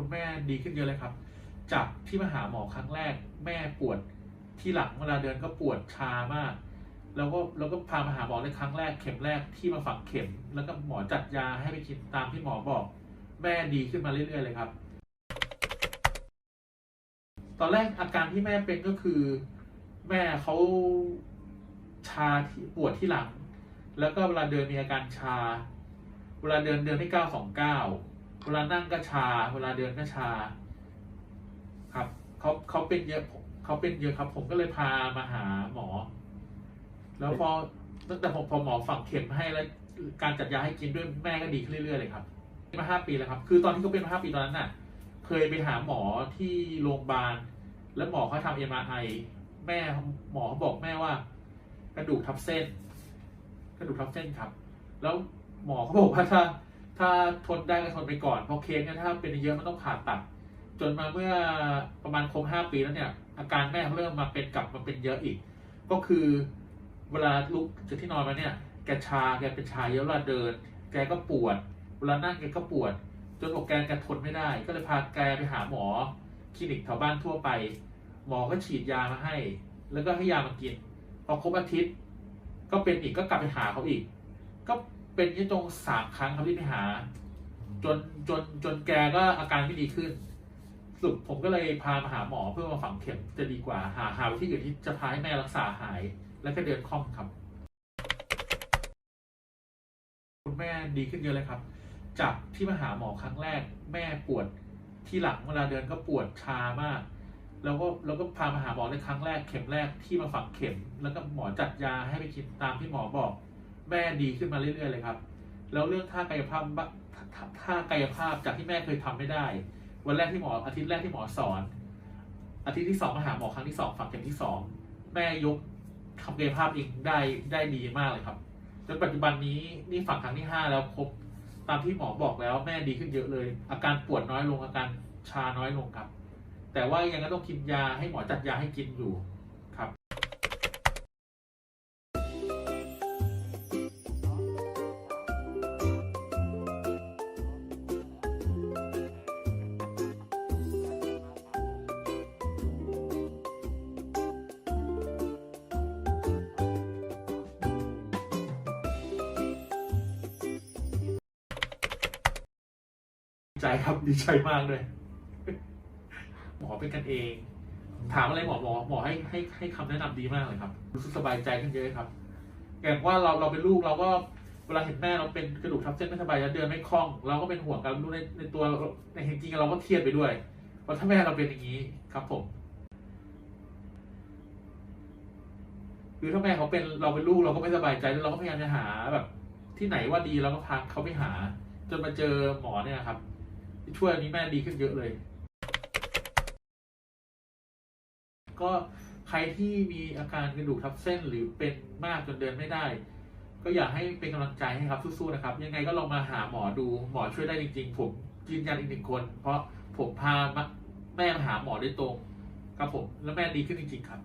คุณแม่ดีขึ้นเยอะเลยครับ จากที่มาหาหมอครั้งแรก แม่ปวดที่หลังเวลาเดินก็ปวดชามาก แล้วก็แล้วก็พามาหาหมอในครั้งแรกเข็มแรกที่มาฝังเข็ม แล้วก็หมอจัดยาให้ไปกินตามที่หมอบอก แม่ดีขึ้นมาเรื่อยๆเลยครับ ตอนแรกอาการที่แม่เป็นก็คือ แม่เขาชาที่ปวดที่หลัง แล้วก็เวลาเดินมีอาการชา เวลาเดินเดินไม่ก้าวสองก้าว เวลานั่งก็ชา เวลาเดินก็ชา ครับเขาเขาเป็นเยอะเขาเป็นเยอะครับ ผมก็เลยพามาหาหมอ แล้วพอตั้งแต่ผมพอหมอฝังเข็มให้แล้วการจัดยาให้กินด้วยแม่ก็ดีขึ้นเรื่อยๆเลยครับมาห้าปีแล้วครับ คือตอนที่เขาเป็นมาห้าปีตอนนั้นน่ะ เคยไปหาหมอที่โรงพยาบาล แล้วหมอเขาทำเอ็มอาร์ไอแม่หมอเขาบอกแม่ว่า กระดูกทับเส้น กระดูกทับเส้นครับ แล้วหมอเขาบอกว่าถ้า ถ้าทนได้ก็ทนไปก่อนเพราะเคสเนี่ยถ้าเป็นเยอะมันต้องผ่าตัด จนมาเมื่อประมาณครบห้าปีแล้วเนี่ย อาการแม่เริ่มมาเป็นกลับมาเป็นเยอะอีก ก็คือเวลาลุกจากที่นอนมาเนี่ยแกชาแกเป็นชาเยอะเวลาเดิน แกก็ปวด เวลานั่งแกก็ปวด จนบอกแกแกทนไม่ได้ ก็เลยพาแกไปหาหมอคลินิกแถวบ้านทั่วไป หมอก็ฉีดยามาให้ แล้วก็ให้ยามากินพอครบอาทิตย์ ก็เป็นอีกก็กลับไปหาเขาอีก ก็ เป็นยี่ตรงสามครั้งครับที่ไปหา จนจนจนแกก็อาการไม่ดีขึ้นสุดผมก็เลยพามาหาหมอเพื่อมาฝังเข็มจะดีกว่าหาหาวิธีอื่นที่จะพาให้แม่รักษาหาย แล้วก็เดินคล่องครับ คุณแม่ดีขึ้นเยอะเลยครับ จากที่มาหาหมอครั้งแรก แม่ปวดที่หลังเวลาเดินก็ปวดชามาก แล้วก็แล้วก็พามาหาหมอในครั้งแรกเข็มแรกที่มาฝังเข็ม แล้วก็หมอจัดยาให้ไปกินตามที่หมอบอก แม่ดีขึ้นมาเรื่อยๆเลยครับ แล้วเรื่องท่ากายภาพท่ากายภาพจากที่แม่เคยทำไม่ได้ วันแรกที่หมออาทิตย์แรกที่หมอสอน อาทิตย์ที่สองมาหาหมอครั้งที่สองฝังเข็มที่สองแม่ยกทำกายภาพเองได้ได้ดีมากเลยครับจนปัจจุบันนี้นี่ฝังครั้งที่ห้าแล้วครบตามที่หมอบอกแล้วแม่ดีขึ้นเยอะเลย อาการปวดน้อยลงอาการชาน้อยลงครับ แต่ว่ายังก็ต้องกินยาให้หมอจัดยาให้กินอยู่ ใจครับดีใจมากเลย หมอเป็นกันเอง ถามอะไรหมอหมอหมอให้ให้ให้คำแนะนำดีมากเลยครับ รู้สึกสบายใจขึ้นเยอะครับอย่างว่าเราเราเป็นลูกเราก็เวลาเห็นแม่เราเป็นกระดูกทับเส้นไม่สบายแล้วเดินไม่คล่อง เราก็เป็นห่วงกันรู้ในในตัวในจริงๆเราก็เครียดไปด้วยเพราถ้าแม่เราเป็นอย่างนี้ครับผมคือถ้าแม่เขาเป็นเราเป็นลูกเราก็ไม่สบายใจแล้วเราก็พยายามจะหาแบบ ที่ไหนว่าดีเราก็พาเขาไปหา จนมาเจอหมอเนี่ยครับ ช่วยอันนี้แม่ดีขึ้นเยอะเลย ก็ใครที่มีอาการกระดูกทับเส้นหรือเป็นมากจนเดินไม่ได้ ก็อยากให้เป็นกำลังใจให้ครับสู้ๆนะครับ ยังไงก็ลองมาหาหมอดูหมอช่วยได้จริง ๆ ผมยืนยันอีกหนึ่งคน เพราะผมพาแม่มาหาหมอโดยตรงครับผม แล้วแม่ดีขึ้นจริงๆครับ